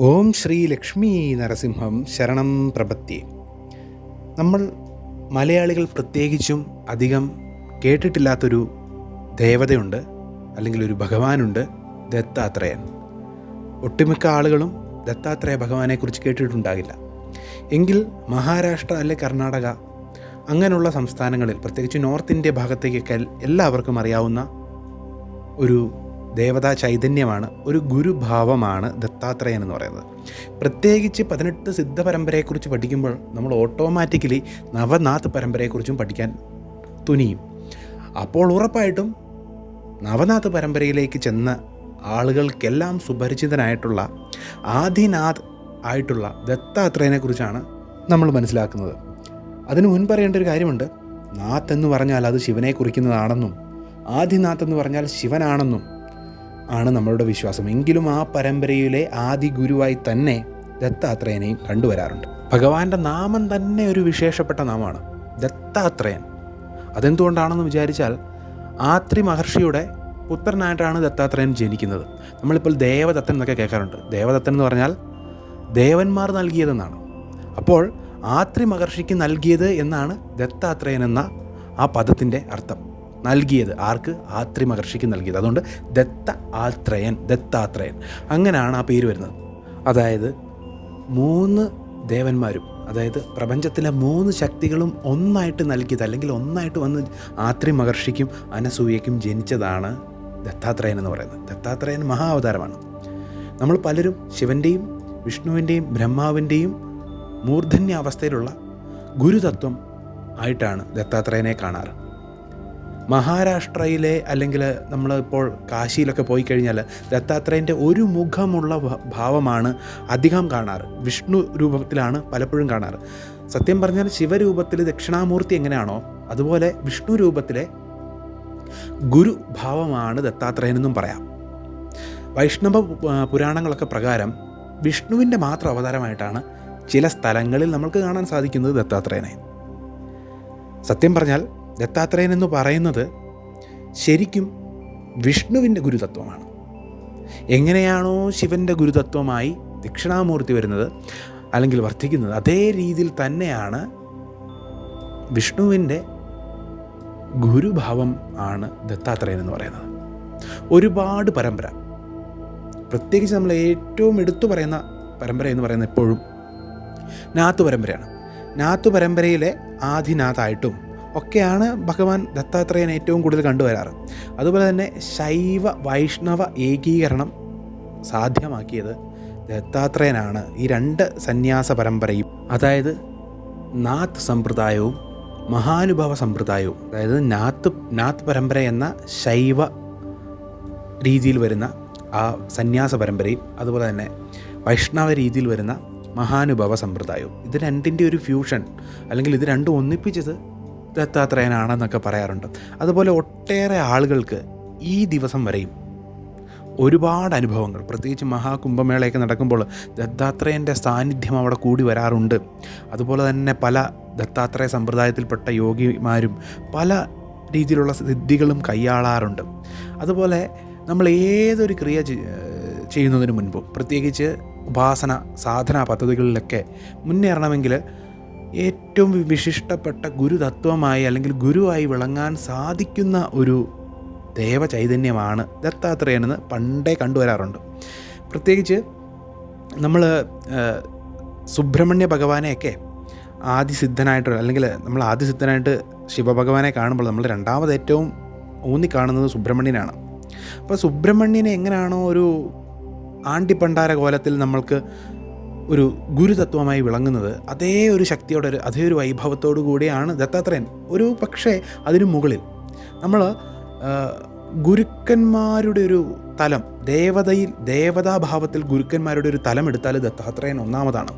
ഓം ശ്രീ ലക്ഷ്മി നരസിംഹം ശരണം പ്രപത്തി നമ്മൾ മലയാളികൾ പ്രത്യേകിച്ചും അധികം കേട്ടിട്ടില്ലാത്തൊരു ദേവതയുണ്ട് അല്ലെങ്കിൽ ഒരു ഭഗവാനുണ്ട് ദത്താത്രേയൻ. ഒട്ടുമിക്ക ആളുകളും ദത്താത്രേയ ഭഗവാനെക്കുറിച്ച് കേട്ടിട്ടുണ്ടാകില്ല. എങ്കിൽ മഹാരാഷ്ട്ര അല്ലെ കർണാടക അങ്ങനെയുള്ള സംസ്ഥാനങ്ങളിൽ പ്രത്യേകിച്ച് നോർത്ത് ഇന്ത്യ ഭാഗത്തേക്കൊക്കെ എല്ലാവർക്കും അറിയാവുന്ന ഒരു ദേവതാ ചൈതന്യമാണ് ഒരു ഗുരുഭാവമാണ് ദത്താത്രേയൻ എന്ന് പറയുന്നത്. പ്രത്യേകിച്ച് പതിനെട്ട് സിദ്ധ പരമ്പരയെക്കുറിച്ച് പഠിക്കുമ്പോൾ നമ്മൾ ഓട്ടോമാറ്റിക്കലി നവനാഥ് പരമ്പരയെക്കുറിച്ചും പഠിക്കാൻ തുനിയും. അപ്പോൾ ഉറപ്പായിട്ടും നവനാഥ് പരമ്പരയിലേക്ക് ചെന്ന ആളുകൾക്കെല്ലാം സുപരിചിതനായിട്ടുള്ള ആദിനാഥ് ആയിട്ടുള്ള ദത്താത്രേയനെക്കുറിച്ചാണ് നമ്മൾ മനസ്സിലാക്കുന്നത്. അതിനു മുൻപ് പറയേണ്ട ഒരു കാര്യമുണ്ട്. നാഥ് എന്ന് പറഞ്ഞാൽ അത് ശിവനെ കുറിക്കുന്നതാണെന്നും ആദിനാഥ് എന്ന് പറഞ്ഞാൽ ശിവനാണെന്നും ആണ് നമ്മളുടെ വിശ്വാസം. എങ്കിലും ആ പരമ്പരയിലെ ആദി ഗുരുവായി തന്നെ ദത്താത്രേയനെയും കണ്ടുവരാറുണ്ട്. ഭഗവാന്റെ നാമം തന്നെ ഒരു വിശേഷപ്പെട്ട നാമമാണ് ദത്താത്രേയൻ. അതെന്തുകൊണ്ടാണെന്ന് വിചാരിച്ചാൽ ആത്രി മഹർഷിയുടെ പുത്രനായിട്ടാണ് ദത്താത്രേയൻ ജനിക്കുന്നത്. നമ്മളിപ്പോൾ ദേവദത്തൻ എന്നൊക്കെ കേൾക്കാറുണ്ട്. ദേവദത്തൻ എന്ന് പറഞ്ഞാൽ ദേവന്മാർ നൽകിയതെന്നാണ്. അപ്പോൾ ആത്രി മഹർഷിക്ക് നൽകിയത് എന്നാണ് ദത്താത്രേയൻ എന്ന ആ പദത്തിന്റെ അർത്ഥം. നൽകിയത്. ആർക്ക്? ആത്രി മഹർഷിക്ക് നൽകിയത്. അതുകൊണ്ട് ദത്ത ആത്രയൻ ദത്താത്രയൻ. അങ്ങനെയാണ് ആ പേര് വരുന്നത്. അതായത് മൂന്ന് ദേവന്മാരും അതായത് പ്രപഞ്ചത്തിലെ മൂന്ന് ശക്തികളും ഒന്നായിട്ട് നൽകിയത് അല്ലെങ്കിൽ ഒന്നായിട്ട് വന്ന് ആത്രി മഹർഷിക്കും അനസൂയയ്ക്കും ജനിച്ചതാണ് ദത്താത്രയൻ എന്ന് പറയുന്നത്. ദത്താത്രയൻ മഹാ അവതാരമാണ് നമ്മൾ പലരും ശിവന്റെയും വിഷ്ണുവിന്റെയും ബ്രഹ്മാവിന്റെയും മൂർധന്യ അവസ്ഥയിലുള്ള ഗുരുതത്വം ആയിട്ടാണ് ദത്താത്രേയനെ കാണാറ്. മഹാരാഷ്ട്രയിലെ അല്ലെങ്കിൽ നമ്മളിപ്പോൾ കാശിയിലൊക്കെ പോയി കഴിഞ്ഞാൽ ദത്താത്രേയന്റെ ഒരു മുഖമുള്ള ഭാവമാണ് അധികം കാണാറ്. വിഷ്ണു രൂപത്തിലാണ് പലപ്പോഴും കാണാറ്. സത്യം പറഞ്ഞാൽ ശിവരൂപത്തിൽ ദക്ഷിണാമൂർത്തി എങ്ങനെയാണോ അതുപോലെ വിഷ്ണു രൂപത്തിലെ ഗുരുഭാവമാണ് ദത്താത്രേയനെന്നും പറയാം. വൈഷ്ണവ പുരാണങ്ങളൊക്കെ പ്രകാരം വിഷ്ണുവിന്റെ മാത്രം അവതാരമായിട്ടാണ് ചില സ്ഥലങ്ങളിൽ നമുക്ക് കാണാൻ സാധിക്കുന്നത് ദത്താത്രേയനെ. സത്യം പറഞ്ഞാൽ ദത്താത്രേയൻ എന്ന് പറയുന്നത് ശരിക്കും വിഷ്ണുവിന്റെ ഗുരുതത്വമാണ്. എങ്ങനെയാണോ ശിവന്റെ ഗുരുതത്വമായി ദക്ഷിണാമൂർത്തി വരുന്നത് അല്ലെങ്കിൽ വർദ്ധിക്കുന്നത് അതേ രീതിയിൽ തന്നെയാണ് വിഷ്ണുവിന്റെ ഗുരുഭാവം ആണ് ദത്താത്രേയൻ എന്ന് പറയുന്നത്. ഒരുപാട് പരമ്പര. പ്രത്യേകിച്ച് നമ്മൾ ഏറ്റവും എടുത്തു പറയുന്ന പരമ്പര എന്ന് പറയുന്നത് എപ്പോഴും നാത്തു പരമ്പരയാണ്. നാത്തു പരമ്പരയിലെ ആദിനാഥായിട്ടും ഒക്കെയാണ് ഭഗവാൻ ദത്താത്രേയൻ ഏറ്റവും കൂടുതൽ കണ്ടുവരാറ്. അതുപോലെ തന്നെ ശൈവ വൈഷ്ണവ ഏകീകരണം സാധ്യമാക്കിയത് ദത്താത്രേയനാണ്. ഈ രണ്ട് സന്യാസ പരമ്പരയും അതായത് നാത്ത് സമ്പ്രദായവും മഹാനുഭവ സമ്പ്രദായവും അതായത് നാത്ത് നാത്ത് പരമ്പര എന്ന ശൈവ രീതിയിൽ വരുന്ന ആ സന്യാസ പരമ്പരയും അതുപോലെ തന്നെ വൈഷ്ണവ രീതിയിൽ വരുന്ന മഹാനുഭവ സമ്പ്രദായവും. ഇത് രണ്ടിന്റെ ഒരു ഫ്യൂഷൻ അല്ലെങ്കിൽ ഇത് രണ്ടും ഒന്നിപ്പിച്ചത് ദത്താത്രേയനാണെന്നൊക്കെ പറയാറുണ്ട്. അതുപോലെ ഒട്ടേറെ ആളുകൾക്ക് ഈ ദിവസം വരെയും ഒരുപാട് അനുഭവങ്ങൾ. പ്രത്യേകിച്ച് മഹാകുംഭമേളയൊക്കെ നടക്കുമ്പോൾ ദത്താത്രേയന്റെ സാന്നിധ്യം അവിടെ കൂടി വരാറുണ്ട്. അതുപോലെ തന്നെ പല ദത്താത്രേയ സമ്പ്രദായത്തിൽപ്പെട്ട യോഗിമാരും പല രീതിയിലുള്ള സിദ്ധികളും കൈയാളാറുണ്ട്. അതുപോലെ നമ്മൾ ഏതൊരു ക്രിയ ചെയ്യുന്നതിന് മുൻപും പ്രത്യേകിച്ച് ഉപാസന സാധന പദ്ധതികളിലൊക്കെ മുന്നേറണമെങ്കിൽ ഏറ്റവും വിശിഷ്ടപ്പെട്ട ഗുരുതത്വമായി അല്ലെങ്കിൽ ഗുരുവായി വിളങ്ങാൻ സാധിക്കുന്ന ഒരു ദേവചൈതന്യമാണ് ദത്താത്രേയനെന്ന് പണ്ടേ കണ്ടുവരാറുണ്ട്. പ്രത്യേകിച്ച് നമ്മൾ സുബ്രഹ്മണ്യ ഭഗവാനെയൊക്കെ ആദിസിദ്ധനായിട്ട് അല്ലെങ്കിൽ നമ്മൾ ആദിസിദ്ധനായിട്ട് ശിവഭഗവാനെ കാണുമ്പോൾ നമ്മൾ രണ്ടാമത് ഏറ്റവും ഊന്നി കാണുന്നത് സുബ്രഹ്മണ്യനാണ്. അപ്പോൾ സുബ്രഹ്മണ്യനെ എങ്ങനെയാണോ ഒരു ആണ്ടിപ്പണ്ടാര കോലത്തിൽ നമ്മൾക്ക് ഒരു ഗുരുതത്വമായി വിളങ്ങുന്നത് അതേ ഒരു ശക്തിയോടെ ഒരു അതേ ഒരു വൈഭവത്തോടു കൂടിയാണ് ദത്താത്രേയൻ. ഒരു പക്ഷേ അതിനു മുകളിൽ നമ്മൾ ഗുരുക്കന്മാരുടെ ഒരു തലം ദേവതയിൽ ദേവതാഭാവത്തിൽ ഗുരുക്കന്മാരുടെ ഒരു തലം എടുത്താൽ ദത്താത്രേയൻ ഒന്നാമതാണ്.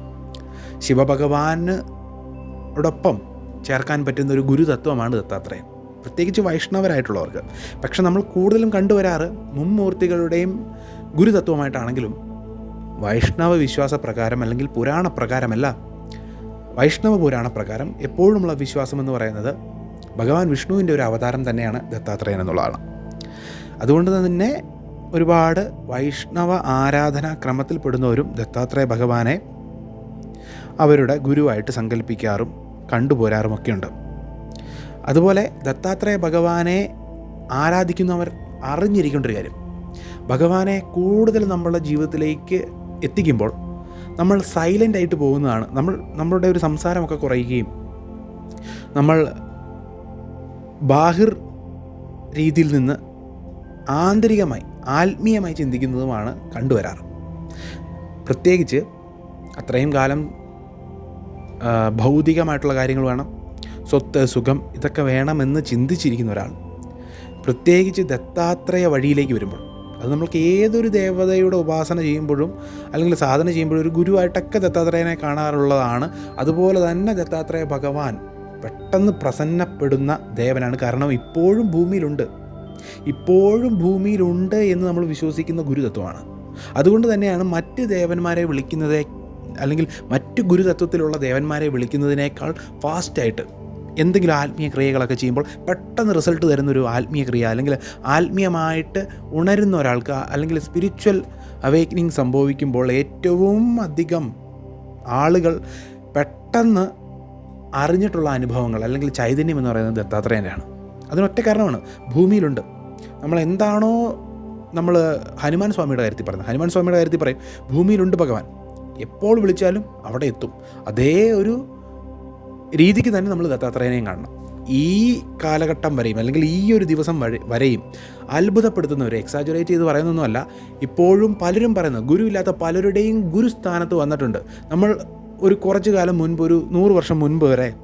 ശിവഭഗവാനോടൊപ്പം ചേർക്കാൻ പറ്റുന്ന ഒരു ഗുരുതത്വമാണ് ദത്താത്രേയൻ. പ്രത്യേകിച്ച് വൈഷ്ണവരായിട്ടുള്ളവർക്ക്. പക്ഷെ നമ്മൾ കൂടുതലും കണ്ടുവരാറ് മുമ്മൂർത്തികളുടെയും ഗുരുതത്വമായിട്ടാണെങ്കിലും വൈഷ്ണവ വിശ്വാസ പ്രകാരം അല്ലെങ്കിൽ പുരാണ പ്രകാരമല്ല വൈഷ്ണവ പുരാണ പ്രകാരം എപ്പോഴുമുള്ള വിശ്വാസം എന്ന് പറയുന്നത് ഭഗവാൻ വിഷ്ണുവിന്റെ ഒരു അവതാരം തന്നെയാണ് ദത്താത്രേയൻ എന്നുള്ളതാണ്. അതുകൊണ്ട് തന്നെ ഒരുപാട് വൈഷ്ണവ ആരാധനാ ക്രമത്തിൽപ്പെടുന്നവരും ദത്താത്രേയ ഭഗവാനെ അവരുടെ ഗുരുവായിട്ട് സങ്കല്പിക്കാറും കണ്ടുപോരാറുമൊക്കെയുണ്ട്. അതുപോലെ ദത്താത്രേയ ഭഗവാനെ ആരാധിക്കുന്നവർ അറിഞ്ഞിരിക്കേണ്ട ഒരു കാര്യം ഭഗവാനെ കൂടുതൽ നമ്മളുടെ ജീവിതത്തിലേക്ക് എത്തിക്കുമ്പോൾ നമ്മൾ സൈലന്റ് ആയിട്ട് പോകുന്നതാണ്. നമ്മൾ നമ്മളുടെ ഒരു സംസാരമൊക്കെ കുറയുകയും നമ്മൾ ബാഹിർ രീതിയിൽ നിന്ന് ആന്തരികമായി ആത്മീയമായി ചിന്തിക്കുന്നതുമാണ് കണ്ടുവരാറ്. പ്രത്യേകിച്ച് അത്രയും കാലം ഭൗതികമായിട്ടുള്ള കാര്യങ്ങൾ വേണം സ്വത്ത് സുഖം ഇതൊക്കെ വേണമെന്ന് ചിന്തിച്ചിരിക്കുന്ന ഒരാൾ പ്രത്യേകിച്ച് ദത്താത്രേയ വഴിയിലേക്ക് വരുമ്പോൾ അത് നമ്മൾക്ക് ഏതൊരു ദേവതയുടെ ഉപാസന ചെയ്യുമ്പോഴും അല്ലെങ്കിൽ സാധന ചെയ്യുമ്പോഴും ഒരു ഗുരുവായിട്ടൊക്കെ ദത്താത്രേയനെ കാണാറുള്ളതാണ്. അതുപോലെ തന്നെ ദത്താത്രേയ ഭഗവാൻ പെട്ടെന്ന് പ്രസന്നപ്പെടുന്ന ദേവനാണ്. കാരണം ഇപ്പോഴും ഭൂമിയിലുണ്ട്. ഇപ്പോഴും ഭൂമിയിലുണ്ട് എന്ന് നമ്മൾ വിശ്വസിക്കുന്ന ഗുരുതത്വമാണ്. അതുകൊണ്ട് തന്നെയാണ് മറ്റ് ദേവന്മാരെ വിളിക്കുന്നതേ അല്ലെങ്കിൽ മറ്റ് ഗുരുതത്വത്തിലുള്ള ദേവന്മാരെ വിളിക്കുന്നതിനേക്കാൾ ഫാസ്റ്റായിട്ട് എന്തെങ്കിലും ആത്മീയ ക്രിയകളൊക്കെ ചെയ്യുമ്പോൾ പെട്ടെന്ന് റിസൾട്ട് തരുന്നൊരു ആത്മീയ ക്രിയ അല്ലെങ്കിൽ ആത്മീയമായിട്ട് ഉണരുന്ന ഒരാൾക്ക് അല്ലെങ്കിൽ സ്പിരിച്വൽ അവേക്കനിങ് സംഭവിക്കുമ്പോൾ ഏറ്റവും അധികം ആളുകൾ പെട്ടെന്ന് അറിഞ്ഞിട്ടുള്ള അനുഭവങ്ങൾ അല്ലെങ്കിൽ ചൈതന്യം എന്ന് പറയുന്നത് ദത്താത്രേയന്റെയാണ് അതിനൊറ്റ കാരണമാണ് ഭൂമിയിലുണ്ട്. നമ്മൾ എന്താണോ നമ്മൾ ഹനുമാൻ സ്വാമിയുടെ കാര്യത്തിൽ പറയുന്നത്. ഹനുമാൻ സ്വാമിയുടെ കാര്യത്തിൽ പറയും ഭൂമിയിലുണ്ട് ഭഗവാൻ. എപ്പോൾ വിളിച്ചാലും അവിടെ എത്തും. അതേ ഒരു രീതിക്ക് തന്നെ നമ്മൾ ദത്താത്രേയനെയും കാണണം. ഈ കാലഘട്ടം വരെയും അല്ലെങ്കിൽ ഈ ഒരു ദിവസം വരെ വരെയും ഒരു എക്സാജുറേറ്റ് ചെയ്ത് പറയുന്നൊന്നുമല്ല ഇപ്പോഴും പലരും പറയുന്നത് ഗുരുവില്ലാത്ത പലരുടെയും ഗുരുസ്ഥാനത്ത് വന്നിട്ടുണ്ട്. നമ്മൾ ഒരു കുറച്ചു കാലം മുൻപ് ഒരു നൂറ് വർഷം മുൻപ് വരെ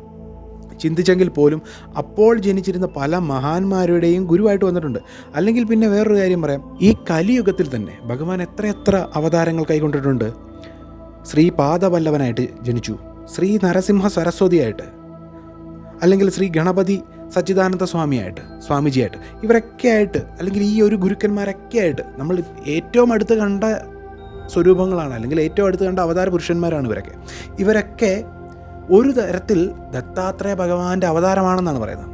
ചിന്തിച്ചെങ്കിൽ പോലും അപ്പോൾ ജനിച്ചിരുന്ന പല മഹാന്മാരുടെയും ഗുരുവായിട്ട് വന്നിട്ടുണ്ട്. അല്ലെങ്കിൽ പിന്നെ വേറൊരു കാര്യം പറയാം. ഈ കലിയുഗത്തിൽ തന്നെ ഭഗവാൻ എത്രയെത്ര അവതാരങ്ങൾ കൈക്കൊണ്ടിട്ടുണ്ട്. ശ്രീപാദവല്ലവനായിട്ട് ജനിച്ചു. ശ്രീ നരസിംഹ സരസ്വതിയായിട്ട് അല്ലെങ്കിൽ ശ്രീ ഗണപതി സച്ചിദാനന്ദ സ്വാമിയായിട്ട് സ്വാമിജിയായിട്ട് ഇവരൊക്കെ ആയിട്ട് അല്ലെങ്കിൽ ഈ ഒരു ഗുരുക്കന്മാരൊക്കെ ആയിട്ട് നമ്മൾ ഏറ്റവും അടുത്ത് കണ്ട സ്വരൂപങ്ങളാണ് അല്ലെങ്കിൽ ഏറ്റവും അടുത്ത് കണ്ട അവതാര പുരുഷന്മാരാണ് ഇവരൊക്കെ. ഇവരൊക്കെ ഒരു തരത്തിൽ ദത്താത്രേയ ഭഗവാന്റെ അവതാരമാണെന്നാണ് പറയുന്നത്.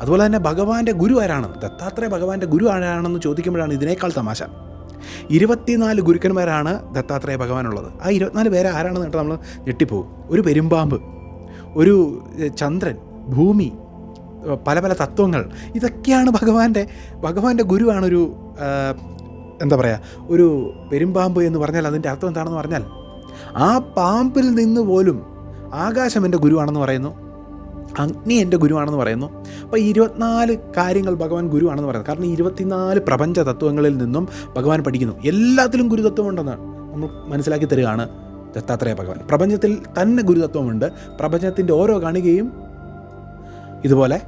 അതുപോലെ തന്നെ ഭഗവാന്റെ ഗുരു ആരാണെന്ന് ദത്താത്രേയ ഭഗവാന്റെ ഗുരു ആരാണെന്ന് ചോദിക്കുമ്പോഴാണ് ഇതിനേക്കാൾ തമാശ. ഇരുപത്തിനാല് ഗുരുക്കന്മാരാണ് ദത്താത്രേയ ഭഗവാനുള്ളത്. ആ ഇരുപത്തിനാല് പേരെ ആരാണെന്ന് കേട്ടാൽ നമ്മൾ ഞെട്ടിപ്പോവും. ഒരു പെരുമ്പാമ്പ് ഒരു ചന്ദ്രൻ ഭൂമി പല പല തത്വങ്ങൾ. ഇതൊക്കെയാണ് ഭഗവാന്റെ ഭഗവാന്റെ ഗുരുവാണൊരു എന്താ പറയുക ഒരു പെരുമ്പാമ്പ് എന്ന് പറഞ്ഞാൽ അതിന്റെ അർത്ഥം എന്താണെന്ന് പറഞ്ഞാൽ ആ പാമ്പിൽ നിന്ന് പോലും ആകാശം എന്റെ ഗുരുവാണെന്ന് പറയുന്നു. അഗ്നി എന്റെ ഗുരുവാണെന്ന് പറയുന്നു. അപ്പോൾ ഇരുപത്തിനാല് കാര്യങ്ങൾ ഭഗവാൻ ഗുരുവാണെന്ന് പറയുന്നത് കാരണം ഇരുപത്തിനാല് പ്രപഞ്ച തത്വങ്ങളിൽ നിന്നും ഭഗവാൻ പഠിക്കുന്നു. എല്ലാത്തിലും ഗുരുതത്വമുണ്ടെന്ന് നമ്മൾ മനസ്സിലാക്കി തരികയാണ് ദത്താത്രേയ ഭഗവാൻ. പ്രപഞ്ചത്തിൽ തന്നെ ഗുരുതത്വമുണ്ട്. പ്രപഞ്ചത്തിന്റെ ഓരോ കണികയും ഇതുപോലെ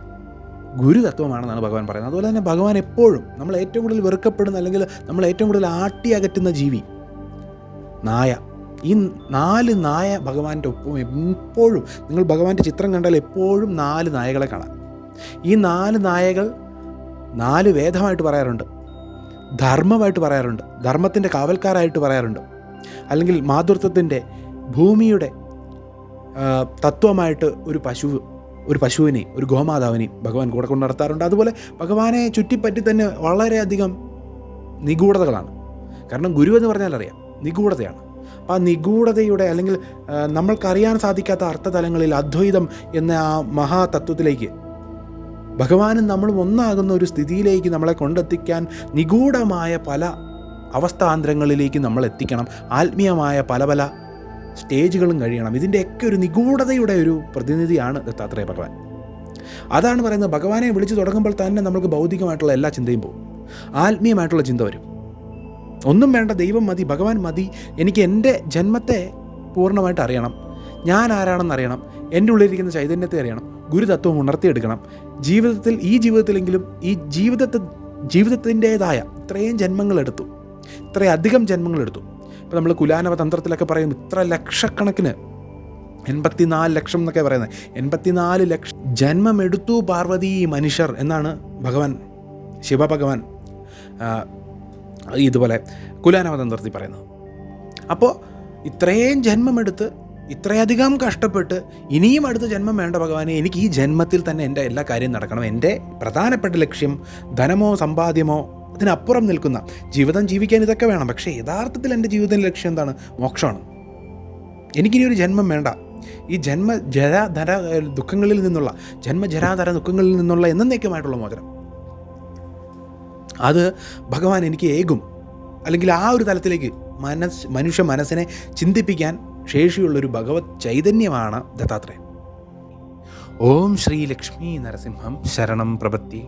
ഗുരുതത്വമാണെന്നാണ് ഭഗവാൻ പറയുന്നത്. അതുപോലെ തന്നെ ഭഗവാൻ എപ്പോഴും നമ്മൾ ഏറ്റവും കൂടുതൽ വെറുക്കപ്പെടുന്ന അല്ലെങ്കിൽ നമ്മൾ ഏറ്റവും കൂടുതൽ ആട്ടി അകറ്റുന്ന ജീവി നായ. ഈ നാല് നായ ഭഗവാന്റെ ഒപ്പം എപ്പോഴും നിങ്ങൾ ഭഗവാന്റെ ചിത്രം കണ്ടാൽ എപ്പോഴും നാല് നായകളെ കാണാം. ഈ നാല് നായകൾ നാല് വേദമായിട്ട് പറയാറുണ്ട് ധർമ്മമായിട്ട് പറയാറുണ്ട് ധർമ്മത്തിന്റെ കാവൽക്കാരായിട്ട് പറയാറുണ്ട് അല്ലെങ്കിൽ മാതൃത്വത്തിന്റെ ഭൂമിയുടെ തത്വമായിട്ട് ഒരു പശു ഒരു പശുവിനെ ഒരു ഗോമാതാവിനെയും ഭഗവാൻ കൂടെ കൊണ്ട് നടത്താറുണ്ട്. അതുപോലെ ഭഗവാനെ ചുറ്റിപ്പറ്റി തന്നെ വളരെയധികം നിഗൂഢതകളാണ്. കാരണം ഗുരു എന്ന് പറഞ്ഞാൽ അറിയാം നിഗൂഢതയാണ്. അപ്പോൾ ആ നിഗൂഢതയുടെ അല്ലെങ്കിൽ നമ്മൾക്കറിയാൻ സാധിക്കാത്ത അർത്ഥതലങ്ങളിൽ അദ്വൈതം എന്ന ആ മഹാതത്വത്തിലേക്ക്. ഭഗവാനും നമ്മളും ഒന്നാകുന്ന ഒരു സ്ഥിതിയിലേക്ക് നമ്മളെ കൊണ്ടെത്തിക്കാൻ നിഗൂഢമായ പല അവസ്ഥാന്തരങ്ങളിലേക്ക് നമ്മൾ എത്തിക്കണം. ആത്മീയമായ പല പല സ്റ്റേജുകളും കഴിയണം. ഇതിന്റെയൊക്കെ ഒരു നിഗൂഢതയുടെ ഒരു പ്രതിനിധിയാണ് ദത്താത്രേയ ഭഗവാൻ. അതാണ് പറയുന്നത് ഭഗവാനെ വിളിച്ചു തുടങ്ങുമ്പോൾ തന്നെ നമുക്ക് ഭൗതികമായിട്ടുള്ള എല്ലാ ചിന്തയും പോകും. ആത്മീയമായിട്ടുള്ള ചിന്ത വരും. ഒന്നും വേണ്ട ദൈവം മതി ഭഗവാൻ മതി എനിക്ക് എന്റെ ജന്മത്തെ പൂർണമായിട്ട് അറിയണം. ഞാൻ ആരാണെന്ന് അറിയണം. എന്റെ ഉള്ളിലിരിക്കുന്ന ചൈതന്യത്തെ അറിയണം. ഗുരുതത്വം ഉണർത്തിയെടുക്കണം. ജീവിതത്തിൽ ഈ ജീവിതത്തിലെങ്കിലും ഈ ജീവിതത്തെ ജീവിതത്തിന്റേതായ ഇത്രയും ജന്മങ്ങളെടുത്തു. ഇത്രയധികം ജന്മങ്ങളെടുത്തു. ഇപ്പോൾ നമ്മൾ കുലാനവ തന്ത്രത്തിലൊക്കെ പറയും ഇത്ര ലക്ഷക്കണക്കിന് എൺപത്തിനാല് ലക്ഷം എന്നൊക്കെ പറയുന്നത്. എൺപത്തിനാല് ലക്ഷം. ജന്മമെടുത്തു പാർവതി മനുഷ്യർ എന്നാണ് ഭഗവാൻ ശിവഭഗവാൻ ആ, കുലാനമതം നിർത്തി പറയുന്നത്. അപ്പോൾ ഇത്രയും ജന്മമെടുത്ത് ഇത്രയധികം കഷ്ടപ്പെട്ട് ഇനിയും അടുത്ത ജന്മം വേണ്ട ഭഗവാനെ എനിക്ക് ഈ ജന്മത്തിൽ തന്നെ എന്റെ എല്ലാ കാര്യവും നടക്കണം. എന്റെ പ്രധാനപ്പെട്ട ലക്ഷ്യം ധനമോ സമ്പാദ്യമോ അതിനപ്പുറം നിൽക്കുന്ന ജീവിതം ജീവിക്കാൻ ഇതൊക്കെ വേണം. പക്ഷേ യഥാർത്ഥത്തിൽ എന്റെ ജീവിതത്തിന്റെ ലക്ഷ്യം എന്താണ്? മോക്ഷമാണ്. എനിക്കിനി ഒരു ജന്മം വേണ്ട. ഈ ജന്മ ജരാധര ദുഃഖങ്ങളിൽ നിന്നുള്ള ജന്മ ജരാധര ദുഃഖങ്ങളിൽ നിന്നുള്ള എന്നേക്കുമായിട്ടുള്ള മോചനം. അത് ഭഗവാൻ എനിക്ക് ഏകും. അല്ലെങ്കിൽ ആ ഒരു തലത്തിലേക്ക് മനസ് മനുഷ്യ മനസ്സിനെ ചിന്തിപ്പിക്കാൻ ശേഷിയുള്ളൊരു ഭഗവത് ചൈതന്യമാണ് ദത്താത്രേയൻ. ഓം ശ്രീ ലക്ഷ്മി നരസിംഹം ശരണം പ്രപത്തി